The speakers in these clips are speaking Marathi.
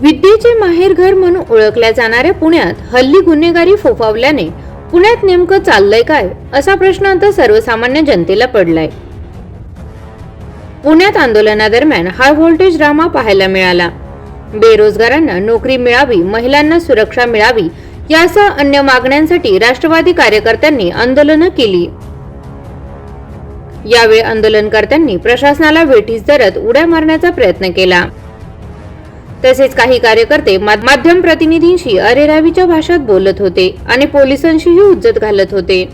विद्येचे माहेरघर म्हणून ओळखल्या जाणाऱ्या पुण्यात हल्ली गुन्हेगारी फोफावल्याने पुण्यात नेमकं चाललंय काय असा प्रश्न आता सर्वसामान्य जनतेला पडलाय. पुण्यात आंदोलनादरम्यान हाय व्होल्टेज ड्रामा पाहायला मिळाला. बेरोजगारांना नोकरी मिळावी महिलांना सुरक्षा मिळावी यासह अन्य मागण्यांसाठी राष्ट्रवादी कार्यकर्त्यांनी आंदोलनं केली. यावेळी आंदोलनकर्त्यांनी प्रशासनाला वेठीस धरत उड्या मारण्याचा प्रयत्न केला. तसेच काही कार्यकर्ते माध्यम प्रतिनिधींशी अरेरावीच्या भाषेत बोलत होते आणि पोलिसांशीही उज्जत घालत होते.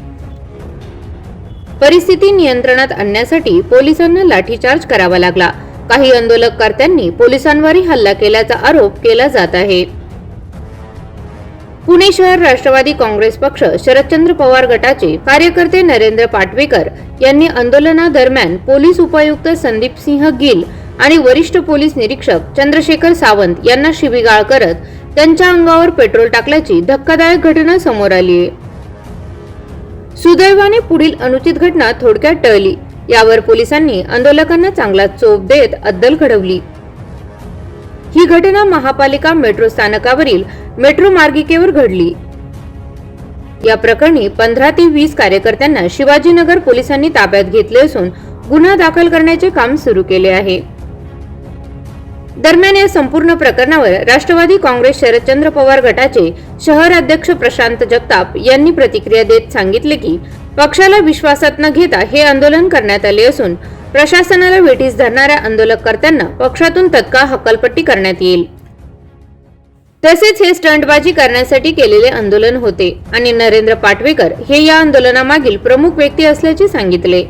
परिस्थिती नियंत्रणात आणण्यासाठी पोलिसांना लाठीचार्ज करावा लागला. काही आंदोलनकर्त्यांनी पोलिसांवरही हल्ला केल्याचा आरोप केला जात आहे. पुणे शहर राष्ट्रवादी काँग्रेस पक्ष शरदचंद्र पवार गटाचे कार्यकर्ते नरेंद्र पाटवेकर यांनी आंदोलनादरम्यान पोलीस उपायुक्त संदीप सिंह गिल आणि वरिष्ठ पोलीस निरीक्षक चंद्रशेखर सावंत यांना शिबिगाळ करत त्यांच्या अंगावर पेट्रोल टाकल्याची धक्कादायक घटना समोर आली आहे. सुदैवाने पुढील अनुचित घटना थोडक्यात टळली. यावर पोलिसांनी आंदोलकांना चांगला चोप देत अद्दल घडवली. ही घटना महापालिका मेट्रो स्थानकावरील मेट्रो मार्गिकेवर घडली. या प्रकरणी पंधरा ते वीस कार्यकर्त्यांना शिवाजीनगर पोलिसांनी ताब्यात घेतले असून गुन्हा दाखल करण्याचे काम सुरू केले आहे. दरम्यान या संपूर्ण प्रकरणावर राष्ट्रवादी काँग्रेस शरदचंद्र पवार गटाचे शहर अध्यक्ष प्रशांत जगताप यांनी प्रतिक्रिया देत सांगितले की पक्षाला विश्वासात न घेता हे आंदोलन करण्यात आले असून प्रशासनाला वेठीस धरणाऱ्या आंदोलकर्त्यांना पक्षातून तत्काळ हक्कलपट्टी करण्यात येईल. तसेच हे स्टंटबाजी करण्यासाठी केलेले आंदोलन होते आणि नरेंद्र पाटवेकर हे या आंदोलनामागील प्रमुख व्यक्ती असल्याचे सांगितले.